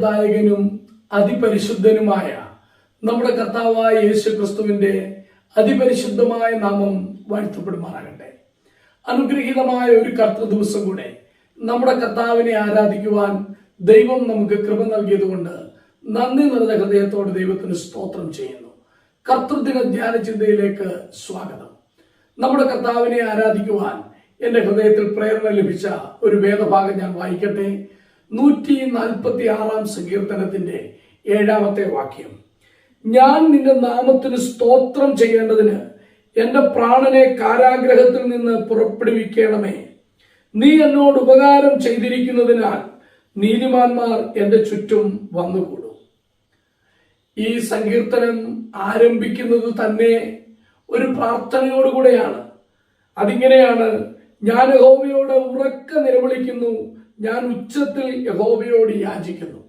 ജീവദായകനും അതിപരിശുദ്ധനുമായ നമ്മുടെ കർത്താവായ യേശു ക്രിസ്തുവിന്റെ അതിപരിശുദ്ധമായ നാമം വാഴ്ത്തപ്പെടുമാറാകട്ടെ. അനുഗ്രഹീതമായ ഒരു കർത്തൃ ദിവസം കൂടെ നമ്മുടെ കർത്താവിനെ ആരാധിക്കുവാൻ ദൈവം നമുക്ക് കൃപ നൽകിയതുകൊണ്ട് നന്ദി നിറഞ്ഞ ഹൃദയത്തോട് ദൈവത്തിന് സ്തോത്രം ചെയ്യുന്നു. കർത്തൃദിന ധ്യാന ചിന്തയിലേക്ക് സ്വാഗതം. നമ്മുടെ കർത്താവിനെ ആരാധിക്കുവാൻ എന്റെ ഹൃദയത്തിൽ പ്രേരണ ലഭിച്ച ഒരു വേദഭാഗം ഞാൻ വായിക്കട്ടെ. നൂറ്റി നാൽപ്പത്തി ആറാം സങ്കീർത്തനത്തിന്റെ ഏഴാമത്തെ വാക്യം. ഞാൻ നിന്റെ നാമത്തിന് സ്തോത്രം ചെയ്യേണ്ടതിന് എന്റെ പ്രാണനെ കാരാഗ്രഹത്തിൽ നിന്ന് പുറപ്പെടുവിക്കണമേ. നീ എന്നോട് ഉപകാരം ചെയ്തിരിക്കുന്നതിനാൽ നീതിമാന്മാർ എന്റെ ചുറ്റും വന്നുകൂടും. ഈ സങ്കീർത്തനം ആരംഭിക്കുന്നത് തന്നെ ഒരു പ്രാർത്ഥനയോടുകൂടെയാണ്. അതിങ്ങനെയാണ് ഞാൻ യഹോവയോട് ഉറക്ക നിലവിളിക്കുന്നു. ഞാൻ ഉച്ചത്തിൽ യഹോബയോട് യാചിക്കുന്നു.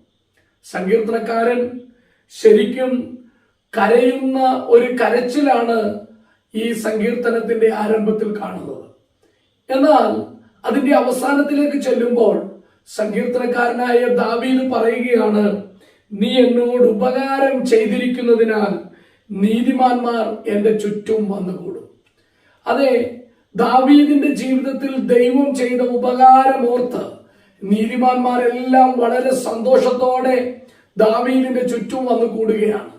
സങ്കീർത്തനക്കാരൻ ശരിക്കും കരയുന്ന ഒരു കരച്ചിലാണ് ഈ സങ്കീർത്തനത്തിന്റെ ആരംഭത്തിൽ കാണുന്നത്. എന്നാൽ അതിന്റെ അവസാനത്തിലേക്ക് ചെല്ലുമ്പോൾ സങ്കീർത്തനക്കാരനായ ദാവീദ് പറയുകയാണ് നീ എന്നോട് ഉപകാരം ചെയ്തിരിക്കുന്നതിനാൽ നീതിമാന്മാർ എന്റെ ചുറ്റും വന്നുകൂടും. അതെ ദാവീദിന്റെ ജീവിതത്തിൽ ദൈവം ചെയ്ത ഉപകാരമോർത്ത് നീതിമാന്മാരെല്ലാം വളരെ സന്തോഷത്തോടെ ദാവീദിന്റെ ചുറ്റും വന്നു കൂടുകയാണ്.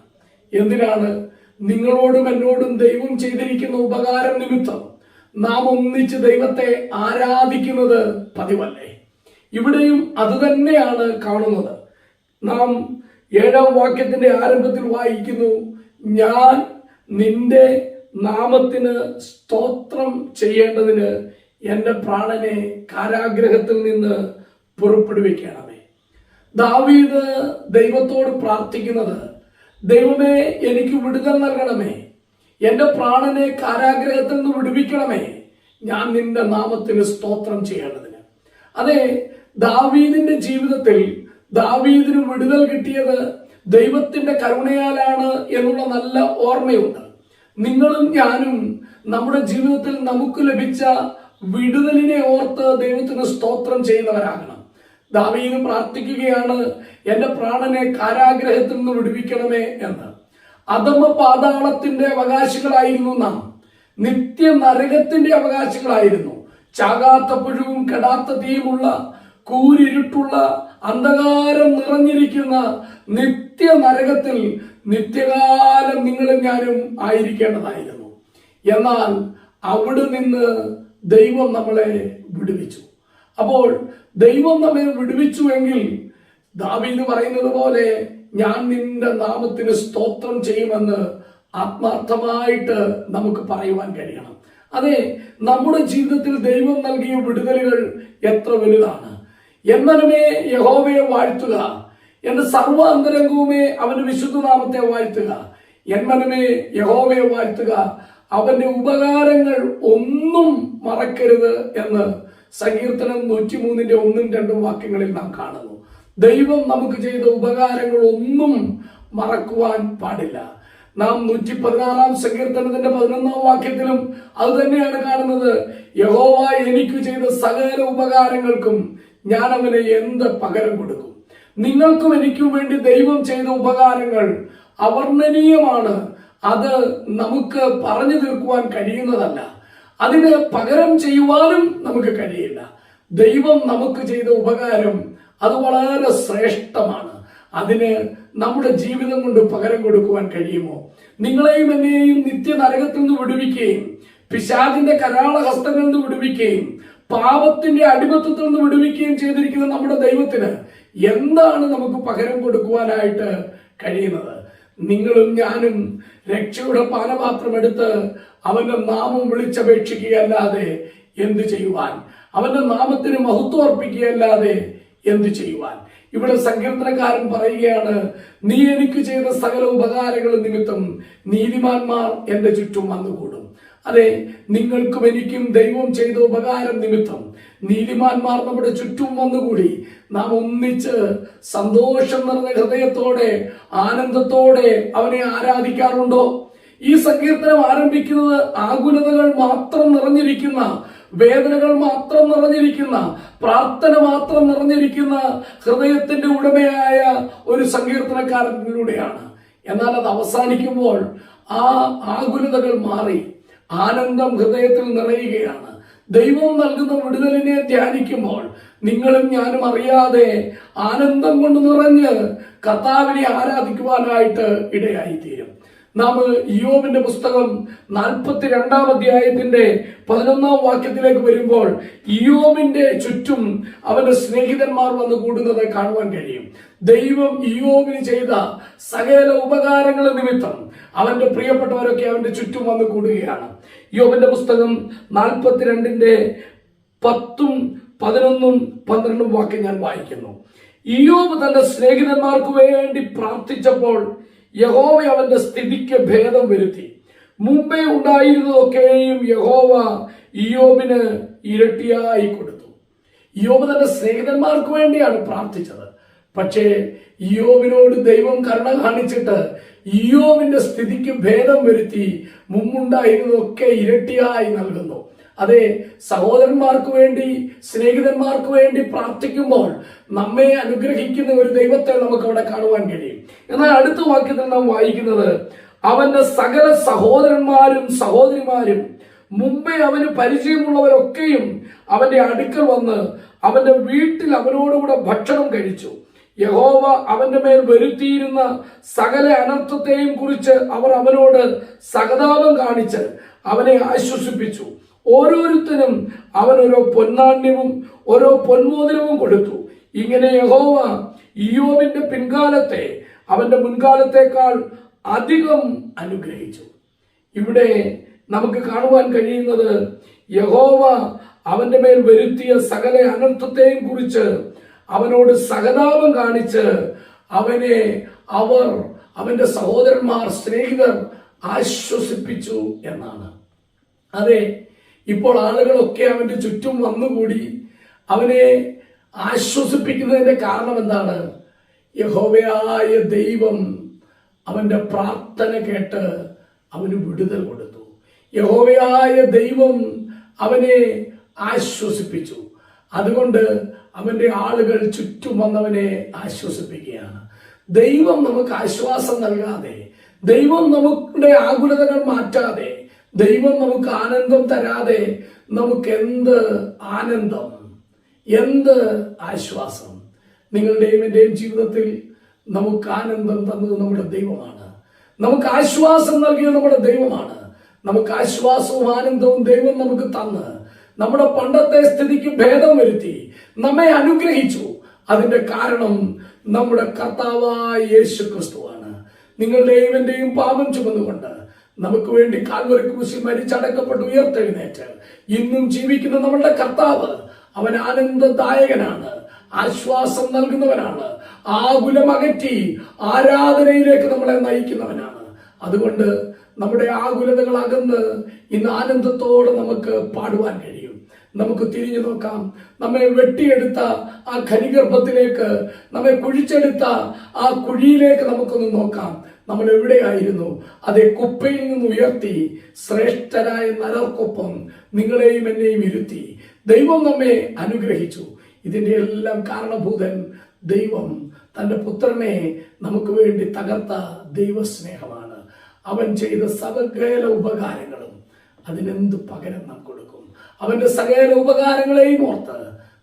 എന്തിനാണ്? നിങ്ങളോടും എന്നോടും ദൈവം ചെയ്തിരിക്കുന്ന ഉപകാരം നിമിത്തം നാം ഒന്നിച്ച് ദൈവത്തെ ആരാധിക്കുന്നത് പതിവല്ലേ? ഇവിടെയും അതുതന്നെയാണ് കാണുന്നത്. നാം ഏഴാം വാക്യത്തിന്റെ ആരംഭത്തിൽ വായിക്കുന്നു ഞാൻ നിന്റെ നാമത്തിന് സ്തോത്രം ചെയ്യേണ്ടതിന് എന്റെ പ്രാണനെ കാരാഗ്രഹത്തിൽ നിന്ന് പുറപ്പെടുവിക്കണമേ ദാവീദ് ദൈവത്തോട് പ്രാർത്ഥിക്കുന്നത് ദൈവമേ എനിക്ക് വിടുതൽ നൽകണമേ. എന്റെ പ്രാണനെ കാരാഗ്രഹത്തിൽ നിന്ന് വിടുവിക്കണമേ. ഞാൻ നിന്റെ നാമത്തിന് സ്തോത്രം ചെയ്യേണ്ടതിന്. അതെ ദാവീദിന്റെ ജീവിതത്തിൽ ദാവീദിന് വിടുതൽ കിട്ടിയത് ദൈവത്തിന്റെ കരുണയാലാണ് എന്നുള്ള നല്ല ഓർമ്മയുണ്ട്. നിങ്ങളും ഞാനും നമ്മുടെ ജീവിതത്തിൽ നമുക്ക് ലഭിച്ച വിടുതലിനെ ഓർത്ത് ദൈവത്തിന് സ്തോത്രം ചെയ്യുന്നവരാകണം. ദാവീദ് പ്രാർത്ഥിക്കുകയാണ് എന്റെ പ്രാണനെ കാരാഗ്രഹത്തിൽ നിന്ന് വിടുവിക്കണമേ എന്ന്. അധമ പാതാളത്തിന്റെ അവകാശികളായിരുന്നു നാം. നിത്യ നരകത്തിന്റെ അവകാശികളായിരുന്നു. ചാകാത്ത പുഴുവും കെടാത്ത തീയുമുള്ള കൂരിരുട്ടുള്ള അന്ധകാരം നിറഞ്ഞിരിക്കുന്ന നിത്യ നരകത്തിൽ നിത്യകാലം നിങ്ങളും ഞാനും ആയിരിക്കേണ്ടതായിരുന്നു. എന്നാൽ അവിടെ നിന്ന് ദൈവം നമ്മളെ വിടുവിച്ചു. അപ്പോൾ ദൈവം നമ്മെ വിടുവിച്ചുവെങ്കിൽ ദാവീദ് പറയുന്നത് പോലെ ഞാൻ നിന്റെ നാമത്തിന് സ്തോത്രം ചെയ്യുമെന്ന് ആത്മാർത്ഥമായിട്ട് നമുക്ക് പറയുവാൻ കഴിയണം. അതെ നമ്മുടെ ജീവിതത്തിൽ ദൈവം നൽകിയ വിടുതലുകൾ എത്ര വലുതാണ്. എന്നനുമേ യഹോവയെ വാഴ്ത്തുക എന്റെ സർവ അന്തരംഗവുമേ അവന്റെ വിശുദ്ധ നാമത്തെ വാഴ്ത്തുക എന്നനുമേ യഹോവയെ വാഴ്ത്തുക അവന്റെ ഉപകാരങ്ങൾ ഒന്നും മറക്കരുത് എന്ന് സങ്കീർത്തനം നൂറ്റിമൂന്നിന്റെ ഒന്നും രണ്ടും വാക്യങ്ങളിൽ നാം കാണുന്നു. ദൈവം നമുക്ക് ചെയ്ത ഉപകാരങ്ങൾ ഒന്നും മറക്കുവാൻ പാടില്ല. നാം നൂറ്റി പതിനാറാം സങ്കീർത്തനത്തിന്റെ പതിനൊന്നാം വാക്യത്തിലും അത് തന്നെയാണ് കാണുന്നത്. യഹോവ എനിക്ക് ചെയ്ത സകല ഉപകാരങ്ങൾക്കും ഞാൻ അവന് എന്ത് പകരം കൊടുക്കും? നിങ്ങൾക്കും എനിക്കും വേണ്ടി ദൈവം ചെയ്ത ഉപകാരങ്ങൾ അവർണനീയമാണ്. അത് നമുക്ക് പറഞ്ഞു തീർക്കുവാൻ കഴിയുന്നതല്ല. അതിന് പകരം ചെയ്യുവാനും നമുക്ക് കഴിയില്ല. ദൈവം നമുക്ക് ചെയ്ത ഉപകാരം അത് വളരെ ശ്രേഷ്ഠമാണ്. അതിന് നമ്മുടെ ജീവിതം കൊണ്ട് പകരം കൊടുക്കുവാൻ കഴിയുമോ? നിങ്ങളെയും എന്നെയും നിത്യ നരകത്തിൽ നിന്ന് വിടുവിക്കുകയും പിശാദിന്റെ കരാള ഹസ്തങ്ങളിൽ നിന്ന് വിടുവിക്കുകയും പാപത്തിന്റെ അടിമത്വത്തിൽ നിന്ന് വിടുവിക്കുകയും ചെയ്തിരിക്കുന്ന നമ്മുടെ ദൈവത്തിന് എന്താണ് നമുക്ക് പകരം കൊടുക്കുവാനായിട്ട് കഴിയുന്നത്? നിങ്ങളും ഞാനും രക്ഷയുടെ പാനപാത്രം എടുത്ത് അവന്റെ നാമം വിളിച്ചപേക്ഷിക്കുകയല്ലാതെ എന്ത് ചെയ്യുവാൻ? അവന്റെ നാമത്തിന് മഹത്വം അർപ്പിക്കുകയല്ലാതെ എന്ത് ചെയ്യുവാൻ? ഇവിടെ സങ്കീർത്തനക്കാരൻ പറയുകയാണ് നീ എനിക്ക് ചെയ്ത സകല ഉപകാരങ്ങൾ നിമിത്തം നീതിമാന്മാർ എന്റെ ചുറ്റും വന്നുകൂടും. അതെ നിങ്ങൾക്കും എനിക്കും ദൈവം ചെയ്ത ഉപകാരം നിമിത്തം നീതിമാന്മാർ നമ്മുടെ ചുറ്റും വന്നുകൂടി. നാം ഒന്നിച്ച് സന്തോഷം നിറഞ്ഞ ഹൃദയത്തോടെ ആനന്ദത്തോടെ അവനെ ആരാധിക്കാറുണ്ടോ? ഈ സങ്കീർത്തനം ആരംഭിക്കുന്നത് ആകുലതകൾ മാത്രം നിറഞ്ഞിരിക്കുന്ന വേദനകൾ മാത്രം നിറഞ്ഞിരിക്കുന്ന പ്രാർത്ഥന മാത്രം നിറഞ്ഞിരിക്കുന്ന ഹൃദയത്തിന്റെ ഉടമയായ ഒരു സങ്കീർത്തനക്കാരനിലൂടെയാണ്. എന്നാൽ അത് അവസാനിക്കുമ്പോൾ ആ ആകുലതകൾ മാറി ആനന്ദം ഹൃദയത്തിൽ നിറയുകയാണ്. ദൈവം നൽകുന്ന വിടുതലിനെ ധ്യാനിക്കുമ്പോൾ നിങ്ങളും ഞാനും അറിയാതെ ആനന്ദം കൊണ്ട് നിറഞ്ഞ് കർത്താവിനെ ആരാധിക്കുവാനായിട്ട് ഇടയായിത്തീരും. നാം യോബിന്റെ പുസ്തകം നാൽപ്പത്തി രണ്ടാം അധ്യായത്തിന്റെ പതിനൊന്നാം വാക്യത്തിലേക്ക് വരുമ്പോൾ ഇയോബിന്റെ ചുറ്റും അവന്റെ സ്നേഹിതന്മാർ വന്ന് കൂടുന്നത് കാണുവാൻ കഴിയും. ദൈവം ഇയോബിന് ചെയ്ത സകല ഉപകാരങ്ങളുടെ നിമിത്തം അവന്റെ പ്രിയപ്പെട്ടവരൊക്കെ അവന്റെ ചുറ്റും വന്ന് കൂടുകയാണ്. യോബിന്റെ പുസ്തകം നാൽപ്പത്തിരണ്ടിന്റെ പത്തും പതിനൊന്നും പന്ത്രണ്ടും വാക്യം ഞാൻ വായിക്കുന്നു. ഇയോബ് തന്റെ സ്നേഹിതന്മാർക്ക് വേണ്ടി പ്രാർത്ഥിച്ചപ്പോൾ യഹോവ അവന്റെ സ്ഥിതിക്ക് ഭേദം വരുത്തി. മുമ്പേ ഉണ്ടായിരുന്നതൊക്കെയും യഹോവ ഇയോബിന് ഇരട്ടിയായി കൊടുത്തു. യോബ് തന്റെ സ്നേഹിതന്മാർക്ക് വേണ്ടിയാണ് പ്രാർത്ഥിച്ചത്. പക്ഷേ യോബിനോട് ദൈവം കരുണ കാണിച്ചിട്ട് ഇയോബിന്റെ സ്ഥിതിക്ക് ഭേദം വരുത്തി മുമ്പുണ്ടായിരുന്നതൊക്കെ ഇരട്ടിയായി നൽകുന്നു. അതെ സഹോദരന്മാർക്ക് വേണ്ടി സ്നേഹിതന്മാർക്ക് വേണ്ടി പ്രാർത്ഥിക്കുമ്പോൾ നമ്മെ അനുഗ്രഹിക്കുന്ന ഒരു ദൈവത്തെ നമുക്ക് അവിടെ കാണുവാൻ കഴിയും. എന്നാൽ അടുത്ത വാക്യത്തിൽ നാം വായിക്കുന്നത് അവന്റെ സകല സഹോദരന്മാരും സഹോദരിമാരും മുമ്പേ അവന് പരിചയമുള്ളവരൊക്കെയും അവന്റെ അടുക്കൽ വന്ന് അവന്റെ വീട്ടിൽ അവനോടുകൂടെ ഭക്ഷണം കഴിച്ചു. യഹോവ അവന്റെ മേൽ വരുത്തിയിരുന്ന സകല അനർത്ഥത്തെയും കുറിച്ച് അവർ അവനോട് സഹതാപം കാണിച്ച് അവനെ ആശ്വസിപ്പിച്ചു. ഓരോരുത്തരും അവൻ ഓരോ പൊന്നാണ്യവും ഓരോ പൊന്മോതിരവും കൊടുത്തു. ഇങ്ങനെ യഹോവ ഇയോവിന്റെ പിൻകാലത്തെ അവന്റെ മുൻകാലത്തേക്കാൾ അധികം അനുഗ്രഹിച്ചു. ഇവിടെ നമുക്ക് കാണുവാൻ കഴിയുന്നത് യഹോവ അവന്റെ മേൽ വരുത്തിയ സകല അനർത്ഥത്തെയും കുറിച്ച് അവനോട് സഹതാപം കാണിച്ച് അവനെ അവർ അവന്റെ സഹോദരന്മാർ സ്നേഹിതർ ആശ്വസിപ്പിച്ചു എന്നാണ്. അതെ ഇപ്പോൾ ആളുകളൊക്കെ അവന്റെ ചുറ്റും വന്നുകൂടി അവനെ ആശ്വസിപ്പിക്കുന്നതിന്റെ കാരണം എന്താണ്? യഹോവയായ ദൈവം അവന്റെ പ്രാർത്ഥന കേട്ട് അവന് വിടുതൽ കൊടുത്തു. യഹോവയായ ദൈവം അവനെ ആശ്വസിപ്പിച്ചു. അതുകൊണ്ട് അവന്റെ ആളുകൾ ചുറ്റും വന്നവനെ ആശ്വസിപ്പിക്കുകയാണ്. ദൈവം നമുക്ക് ആശ്വാസം നൽകാതെ ദൈവം നമ്മുടെ ആകുലതകൾ മാറ്റാതെ ദൈവം നമുക്ക് ആനന്ദം തരാതെ നമുക്ക് എന്ത് ആനന്ദം എന്ത് ആശ്വാസം? നിങ്ങളുടെയും എന്റെയും ജീവിതത്തിൽ നമുക്ക് ആനന്ദം തന്നത് നമ്മുടെ ദൈവമാണ്. നമുക്ക് ആശ്വാസം നൽകിയത് നമ്മുടെ ദൈവമാണ്. നമുക്ക് ആശ്വാസവും ആനന്ദവും ദൈവം നമുക്ക് തന്ന്. നമ്മുടെ പണ്ടത്തെ സ്ഥിതിക്ക് ഭേദം വരുത്തി നമ്മെ അനുഗ്രഹിച്ചു. അതിന്റെ കാരണം നമ്മുടെ കർത്താവായ യേശു ക്രിസ്തുവാണ് നിങ്ങളുടെയും എന്റെയും പാപം ചുമന്നുകൊണ്ട് നമുക്ക് വേണ്ടി കാൽവറി ക്രൂശിൽ മരിച്ചടക്കപ്പെട്ട് ഉയർത്തെഴുന്നേറ്റ് ഇന്നും ജീവിക്കുന്ന നമ്മളുടെ കർത്താവ് അവൻ ആനന്ദദായകനാണ്. ആശ്വാസം നൽകുന്നവനാണ്. ആകുലമകറ്റി ആരാധനയിലേക്ക് നമ്മളെ നയിക്കുന്നവനാണ്. അതുകൊണ്ട് നമ്മുടെ ആകുലതകൾ അകന്ന് ഇന്ന് ആനന്ദത്തോടെ നമുക്ക് പാടുവാൻ കഴിയും. നമുക്ക് തിരിഞ്ഞു നോക്കാം. നമ്മെ വെട്ടിയെടുത്ത ആ ഖനിഗർഭത്തിലേക്ക് നമ്മെ കുഴിച്ചെടുത്ത ആ കുഴിയിലേക്ക് നമുക്കൊന്ന് നോക്കാം. നമ്മൾ എവിടെയായിരുന്നു? അതേ കുപ്പയിൽ നിന്ന് ഉയർത്തി ശ്രേഷ്ഠരായ നരർക്കൊപ്പം നിങ്ങളെയും എന്നെയും ഇരുത്തി. ദൈവം നമ്മെ അനുഗ്രഹിച്ചു. ഇതിന്റെ എല്ലാം കാരണഭൂതൻ ദൈവം. തന്റെ പുത്രനെ നമുക്ക് വേണ്ടി തകർത്ത ദൈവസ്നേഹമാണ്. അവൻ ചെയ്ത സകല ഉപകാരങ്ങളും അതിനെന്ത് പകരം നാം കൊടുക്കും? അവന്റെ സകല ഉപകാരങ്ങളെയും ഓർത്ത്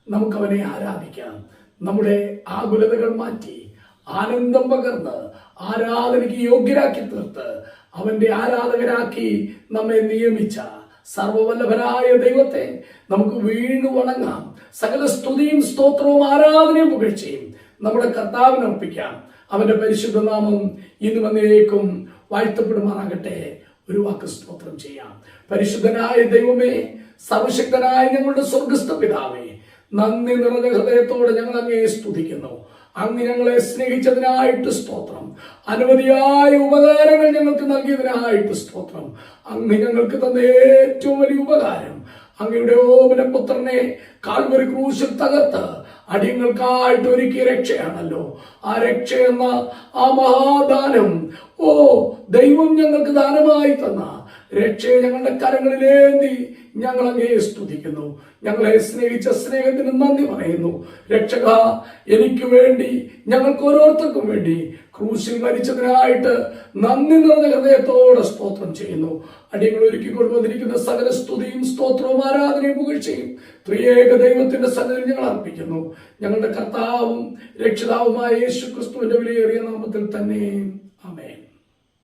നമുക്ക് അവനെ ആരാധിക്കാം. നമ്മുടെ ആകുലതകൾ മാറ്റി ആനന്ദം പകർന്ന് ആരാധനയ്ക്ക് യോഗ്യരാക്കി തീർത്ത് അവന്റെ ആരാധകരാക്കി നമ്മെ നിയമിച്ച സർവവല്ലഭനായ ദൈവത്തെ നമുക്ക് വീണ്ടും വണങ്ങാം. സകല സ്തുതിയും സ്തോത്രവും ആരാധനയും പുകഴ്ചയും നമ്മുടെ കർത്താവിന് അർപ്പിക്കാം. അവന്റെ പരിശുദ്ധ നാമം ഇന്ന് വന്നേക്കും വാഴ്ത്തപ്പെടുമാറാകട്ടെ. ഒരു വാക്ക് സ്തോത്രം ചെയ്യാം. പരിശുദ്ധനായ ദൈവമേ സർവശക്തനായ ഞങ്ങളുടെ സ്വർഗസ്ഥ പിതാവേ നന്ദി നിറഞ്ഞ ഹൃദയത്തോടെ ഞങ്ങൾ അങ്ങേ സ്തുതിക്കുന്നു. അങ്ങ് ഞങ്ങളെ സ്നേഹിച്ചതിനായിട്ട് സ്തോത്രം. അനവധിയായ ഉപകാരങ്ങൾ ഞങ്ങൾക്ക് നൽകിയതിനായിട്ട് സ്തോത്രം. അങ്ങ് ഞങ്ങൾക്ക് തന്ന ഏറ്റവും വലിയ ഉപകാരം അങ്ങയുടെ ഓമന പുത്രനെ കാൽവരി ക്രൂശിൽ തകർത്ത് അടിയങ്ങൾക്കായിട്ട് ഒരുക്കിയ രക്ഷയാണല്ലോ. ആ രക്ഷ എന്ന ആ മഹാദാനം ഓ ദൈവം ഞങ്ങൾക്ക് ദാനമായി തന്ന രക്ഷയെ ഞങ്ങളുടെ കരങ്ങളിലേന്തി ഞങ്ങൾ അങ്ങേ സ്തുതിക്കുന്നു. ഞങ്ങളെ സ്നേഹിച്ച സ്നേഹത്തിന് നന്ദി പറയുന്നു. രക്ഷക എനിക്ക് വേണ്ടി ഞങ്ങൾക്ക് ഓരോരുത്തർക്കും വേണ്ടി ക്രൂശിൽ മരിച്ചതിനായിട്ട് നന്ദി നിറഞ്ഞ ഹൃദയത്തോടെ സ്തോത്രം ചെയ്യുന്നു. അടിയങ്ങൾ ഒരുക്കി കൊണ്ടുവന്നിരിക്കുന്ന സകല സ്തുതിയും സ്തോത്രവും ആരാധനയും പുകഴ്ചയും ത്രിയേക ദൈവത്തിന്റെ സകലം ഞങ്ങൾ അർപ്പിക്കുന്നു. ഞങ്ങളുടെ കർത്താവും രക്ഷിതാവുമായ യേശു ക്രിസ്തുവിന്റെ വിലയേറിയ നാമത്തിൽ തന്നെ ആമേൻ